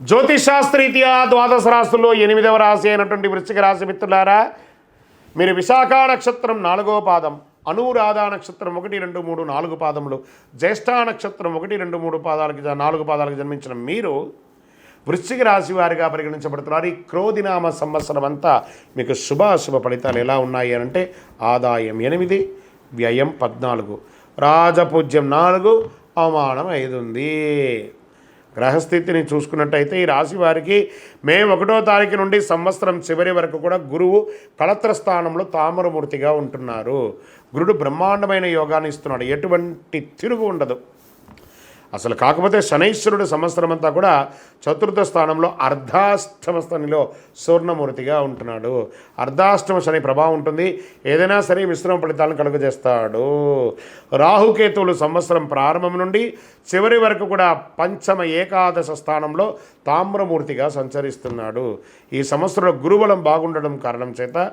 జ్యోతిషాస్త్రీత్యా ద్వాదశ రాశుల్లో ఎనిమిదవ రాశి అయినటువంటి వృశ్చిక రాశి మిత్రులారా మీరు విశాఖ నక్షత్రం నాలుగవ పాదం అనురాధ నక్షత్రం ఒకటి రెండు మూడు నాలుగు పాదములు జ్యేష్ఠ నక్షత్రం ఒకటి రెండు మూడు పాదాలకి నాలుగు పాదాలకు జన్మించిన మీరు వృశ్చిక రాశి వారిగా పరిగణించబడుతున్నారు. ఈ క్రోధినామ సంవత్సరం అంతా మీకు శుభాశుభ ఫలితాలు ఎలా ఉన్నాయి అంటే ఆదాయం ఎనిమిది వ్యయం పద్నాలుగు రాజపూజ్యం నాలుగు అవమానం ఐదు ఉంది. గ్రహస్థితిని చూసుకున్నట్టయితే ఈ రాశి వారికి మే ఒకటో తారీఖు నుండి సంవత్సరం చివరి వరకు కూడా గురువు కళత్ర స్థానంలో తామరమూర్తిగా ఉంటున్నారు. గురుడు బ్రహ్మాండమైన యోగాన్ని ఇస్తున్నాడు. ఎటువంటి తిరుగు ఉండదు. అసలు కాకపోతే శనైశ్వరుడు సంవత్సరం అంతా కూడా చతుర్థ స్థానంలో అర్ధాష్టమ స్థానిలో స్వర్ణమూర్తిగా ఉంటున్నాడు. అర్ధాష్టమ శని ప్రభావం ఉంటుంది. ఏదైనా సరే మిశ్రమ ఫలితాలను కలుగజేస్తాడు. రాహుకేతువులు సంవత్సరం ప్రారంభం నుండి చివరి వరకు కూడా పంచమ ఏకాదశ స్థానంలో తామ్రమూర్తిగా సంచరిస్తున్నాడు. ఈ సంవత్సరంలో గురుబలం బాగుండడం కారణం చేత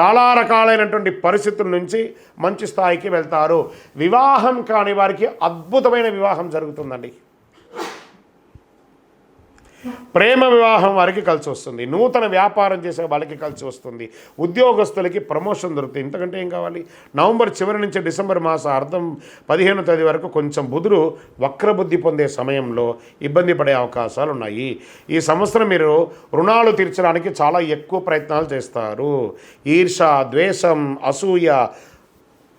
చాలా రకాలైనటువంటి పరిస్థితుల నుంచి మంచి స్థాయికి వెళ్తారు. వివాహం కాని వారికి అద్భుతమైన వివాహం జరుగుతుందండి. ప్రేమ వివాహం వారికి కలిసి వస్తుంది. నూతన వ్యాపారం చేసే వాళ్ళకి కలిసి వస్తుంది. ఉద్యోగస్తులకి ప్రమోషన్ దొరుకుతుంది. ఇంతకంటే ఏం కావాలి? నవంబర్ చివరి నుంచి డిసెంబర్ మాస అర్థం పదిహేను తేదీ వరకు కొంచెం బుధుడు వక్రబుద్ధి పొందే సమయంలో ఇబ్బంది పడే అవకాశాలు ఉన్నాయి. ఈ సంవత్సరం మీరు రుణాలు తీర్చడానికి చాలా ఎక్కువ ప్రయత్నాలు చేస్తారు. ఈర్ష ద్వేషం అసూయ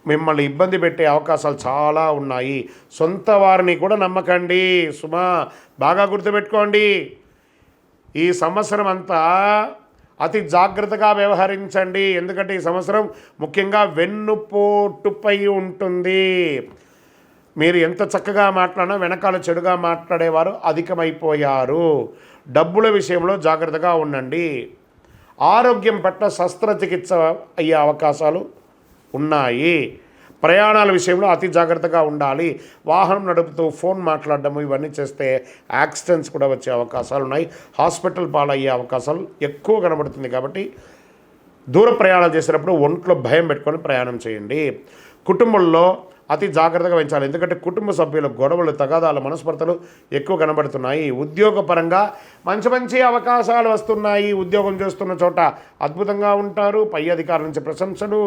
మిమ్మల్ని ఇబ్బంది పెట్టే అవకాశాలు చాలా ఉన్నాయి. సొంత వారిని కూడా నమ్మకండి. సుమా బాగా గుర్తుపెట్టుకోండి. ఈ సంవత్సరం అంతా అతి జాగ్రత్తగా వ్యవహరించండి. ఎందుకంటే ఈ సంవత్సరం ముఖ్యంగా వెన్నుపోటుపై ఉంటుంది. మీరు ఎంత చక్కగా మాట్లాడినా వెనకాల చెడుగా మాట్లాడేవారు అధికమైపోయారు. డబ్బుల విషయంలో జాగ్రత్తగా ఉండండి. ఆరోగ్యం పట్ల శస్త్రచికిత్స అయ్యే అవకాశాలు ఉన్నాయి. ప్రయాణాల విషయంలో అతి జాగ్రత్తగా ఉండాలి. వాహనం నడుపుతూ ఫోన్ మాట్లాడడం ఇవన్నీ చేస్తే యాక్సిడెంట్స్ కూడా వచ్చే అవకాశాలు ఉన్నాయి. హాస్పిటల్ పాలయ్యే అవకాశాలు ఎక్కువ కనబడుతుంది కాబట్టి దూర ప్రయాణాలు చేసేటప్పుడు ఒంట్లో భయం పెట్టుకొని ప్రయాణం చేయండి. కుటుంబంలో అతి జాగ్రత్తగా పెంచాలి ఎందుకంటే కుటుంబ సభ్యుల గొడవలు తగాదాలు మనస్పర్ధలు ఎక్కువ కనబడుతున్నాయి. ఉద్యోగపరంగా మంచి మంచి అవకాశాలు వస్తున్నాయి. ఉద్యోగం చేస్తున్న చోట అద్భుతంగా ఉంటారు. పై అధికారుల నుంచి ప్రశంసలు.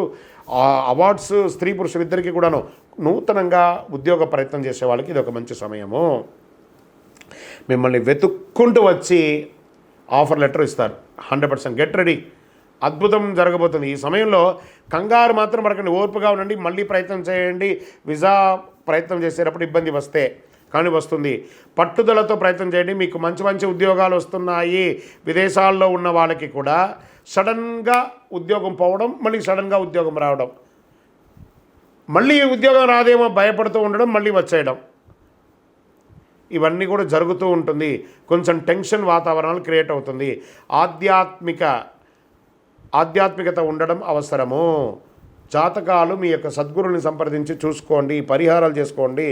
అవార్డ్స్ స్త్రీ పురుషులు ఇద్దరికీ కూడాను నూతనంగా ఉద్యోగ ప్రయత్నం చేసే వాళ్ళకి ఇది ఒక మంచి సమయము. మిమ్మల్ని వెతుక్కుంటూ వచ్చి ఆఫర్ లెటర్ ఇస్తారు. Hundred percent get ready. అద్భుతం జరగబోతుంది. ఈ సమయంలో కంగారు మాత్రం పడకండి. ఓర్పుగా ఉండండి. మళ్ళీ ప్రయత్నం చేయండి. విజా ప్రయత్నం చేసేటప్పుడు ఇబ్బంది వస్తే కానీ వస్తుంది. పట్టుదలతో ప్రయత్నం చేయండి. మీకు మంచి మంచి ఉద్యోగాలు వస్తున్నాయి. విదేశాల్లో ఉన్న వాళ్ళకి కూడా సడన్గా ఉద్యోగం పోవడం మళ్ళీ సడన్గా ఉద్యోగం రావడం. మళ్ళీ ఉద్యోగం రాదేమో భయపడుతూ ఉండడం మళ్ళీ వచ్చేయడం. ఇవన్నీ కూడా జరుగుతూ ఉంటుంది. కొంచెం టెన్షన్ వాతావరణాలు క్రియేట్ అవుతుంది. ఆధ్యాత్మిక ఆధ్యాత్మికత ఉండడం అవసరము. జాతకాలు మీ యొక్క సద్గురుని సంప్రదించి చూసుకోండి పరిహారాలు చేసుకోండి.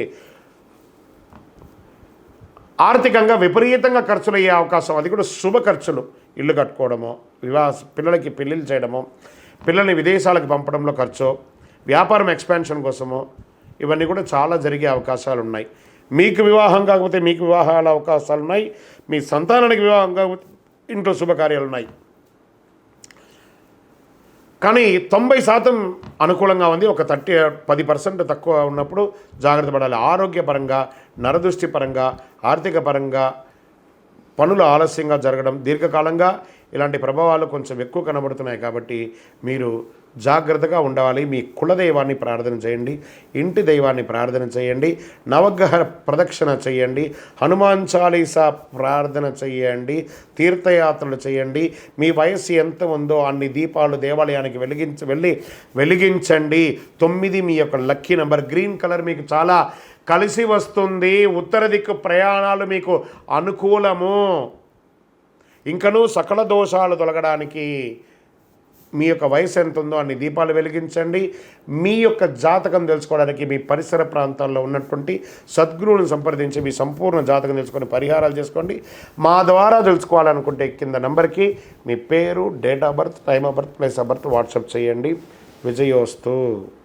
ఆర్థికంగా విపరీతంగా ఖర్చులు అయ్యే అవకాశం అది కూడా శుభ ఖర్చులు. ఇల్లు కట్టుకోవడము వివాహ పిల్లలకి పెళ్ళిళ్ళు చేయడము పిల్లల్ని విదేశాలకు పంపడంలో ఖర్చు వ్యాపారం ఎక్స్పాన్షన్ కోసము ఇవన్నీ కూడా చాలా జరిగే అవకాశాలు ఉన్నాయి మీకు వివాహం కాకపోతే మీకు వివాహాల అవకాశాలు ఉన్నాయి మీ సంతానానికి వివాహం కాకపోతే ఇంట్లో శుభకార్యాలు ఉన్నాయి కానీ తొంభై శాతం అనుకూలంగా ఉంది. ఒక థర్టీ పది పర్సెంట్ తక్కువ ఉన్నప్పుడు జాగ్రత్త పడాలి. ఆరోగ్యపరంగా నరదృష్టి పరంగా ఆర్థిక పరంగా పనులు ఆలస్యంగా జరగడం దీర్ఘకాలంగా ఇలాంటి ప్రభావాలు కొంచెం ఎక్కువ కనబడుతున్నాయి కాబట్టి మీరు జాగ్రత్తగా ఉండాలి. మీ కులదైవాన్ని ప్రార్థన చేయండి. ఇంటి దైవాన్ని ప్రార్థన చేయండి. నవగ్రహ ప్రదక్షిణ చేయండి. హనుమాన్ చాలీసా ప్రార్థన చేయండి. తీర్థయాత్రలు చేయండి. మీ వయస్సు ఎంత ఉందో అన్ని దీపాలు దేవాలయానికి వెలిగించి వెళ్ళి వెలిగించండి. తొమ్మిది మీ యొక్క లక్కీ నెంబర్. గ్రీన్ కలర్ మీకు చాలా కలిసి వస్తుంది. ఉత్తర దిక్కు ప్రయాణాలు మీకు అనుకూలము. ఇంకనూ సకల దోషాలు తొలగడానికి మీ యొక్క వయసు ఎంత ఉందో అన్ని దీపాలు వెలిగించండి. మీ యొక్క జాతకం తెలుసుకోవడానికి మీ పరిసర ప్రాంతాల్లో ఉన్నటువంటి సద్గురువులను సంప్రదించి మీ సంపూర్ణ జాతకం తెలుసుకొని పరిహారాలు చేసుకోండి. మా ద్వారా తెలుసుకోవాలనుకుంటే కింద నెంబర్కి మీ పేరు date of birth time of birth place of birth WhatsApp చేయండి. విజయోస్తు.